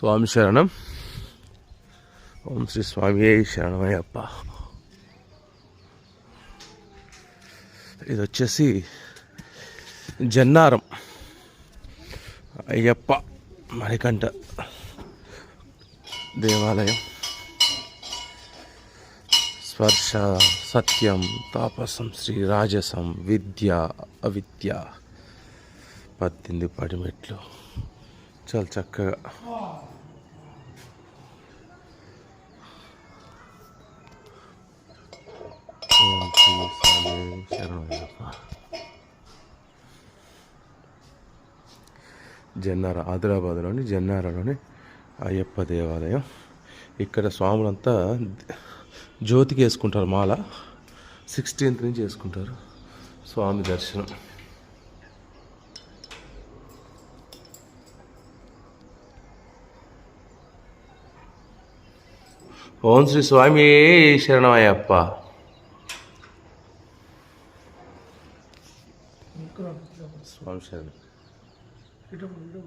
స్వామి శరణం. ఓం శ్రీ స్వామి శరణమయ్యప్ప. ఇది వచ్చేసి జన్నారం. అయ్యప్ప మరికంట దేవాలయం. స్పర్శ సత్యం తాపసం శ్రీ రాజసం విద్య అవిద్య. పద్దెనిమిది పడిమెట్లు. చాలా చక్కగా. జన్నార ఆదిలాబాద్లోని జన్నారలోని అయ్యప్ప దేవాలయం ఇక్కడ స్వాములంతా జ్యోతికి వేసుకుంటారు మాల సిక్స్టీన్త్ నుంచి వేసుకుంటారు స్వామి దర్శనం ఓం శ్రీ స్వామి శరణమయ్యప్ప స్వామి శరణం ఇటు ఇటు